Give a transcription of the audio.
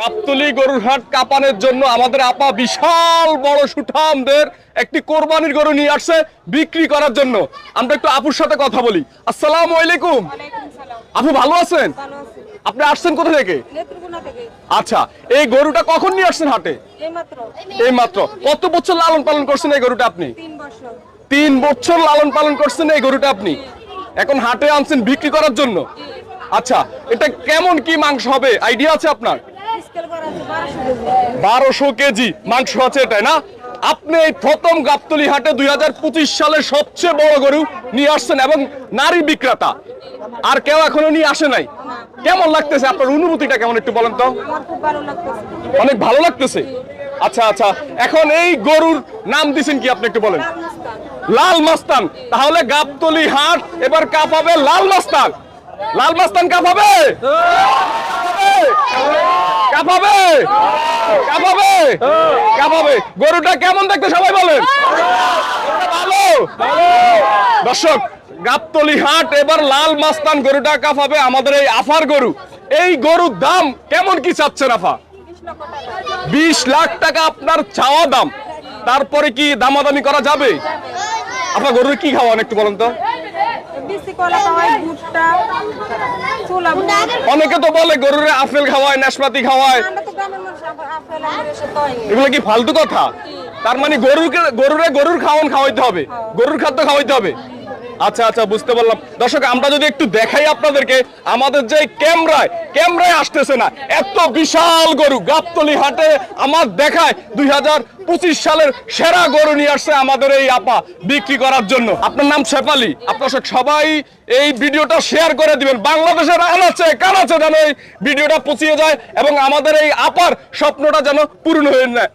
গাবতলি গরুর হাট কাপানের জন্য আমাদের আপা বিশাল বড় সুঠামদের একটি কোরবানির গরু নিয়ে আসছে বিক্রি করার জন্য। আমরা একটু আপুর সাথে কথা বলি। আসসালামু আলাইকুম। আপু ভালো আছেন? আপনি আসছেন কোথা থেকে? আচ্ছা এই গরুটা কখন নিয়ে আসছেন হাটে? এইমাত্র। এই মাত্র। কত বছর লালন পালন করছেন এই গরুটা আপনি? তিন বছর। লালন পালন করছেন এই গরুটা আপনি? এখন হাটে আনছেন বিক্রি করার জন্য? আচ্ছা এটা কেমন কি মাংস হবে? আইডিয়া আছে আপনার? বারোশো কেজি মাংস আছে এটা না? আপনি এই প্রথম গাবতলি হাটে দুই সালের সবচেয়ে বড় গরু নিয়ে আসছেন এবং নারী বিক্রেতা। আর কেউ এখনও নিয়ে আসে নাই। কেমন লাগতেছে? আপনার অনুভূতিটা কেমন একটু বলেন তো। অনেক ভালো লাগতেছে? আচ্ছা আচ্ছা। এখন এই গরুর নাম দিছেন কি আপনি একটু বলেন? লাল মাস্তান। তাহলে গাবতলি হাট এবার কাঁপাবে লাল মাস্তান। লাল মাস্তান কাঁপাবে? কাঁপাবে কাঁপাবে কাঁপাবে গরুটা কেমন দেখতে সবাই বলেন। দর্শক, গাবতলি হাট, এবার লাল মাস্তান গরুটা কাঁপাবে আমাদের এই আফার গরু। এই গরুর দাম কেমন কি চাচ্ছেন আফা? বিশ লাখ টাকা আপনার চাওয়া দাম। তারপরে কি দামাদামি করা যাবে? আপনার গরুর কি খাওয়ান একটু বলেন তো। কলা খাওয়াই ভুট্টা ছোলা অনেকে তো বলে গরুর আপেল খাওয়ায় নাশপাতি খাওয়ায়। আমরা তো গ্রামের মানুষ আপেল আমের এসব খাওয়াই এগুলো কি ফালতু কথা? তার মানে গরুকে গরুরে গরুর খাওয়ান খাওয়াইতে হবে। গরুর খাদ্য খাওয়াইতে হবে। আচ্ছা আচ্ছা বুঝতে পারলাম। দর্শক, আমরা যদি একটু দেখাই আপনাদেরকে, আমাদের যে ক্যামেরায় ক্যামেরায় আসতেছে না, এত বিশাল গরু, গাবতলি হাটে আমার দেখায়, দুই পঁচিশ সালের সেরা গরু নিয়ে আসছে আমাদের এই আপা বিক্রি করার জন্য। আপনার নাম শেফালি আপনার সবাই এই ভিডিওটা শেয়ার করে দিবেন। বাংলাদেশের আনাচে কানাচে যেন এই ভিডিওটা পৌঁছিয়ে যায় এবং আমাদের এই আপার স্বপ্নটা যেন পূর্ণ হয়ে যায়।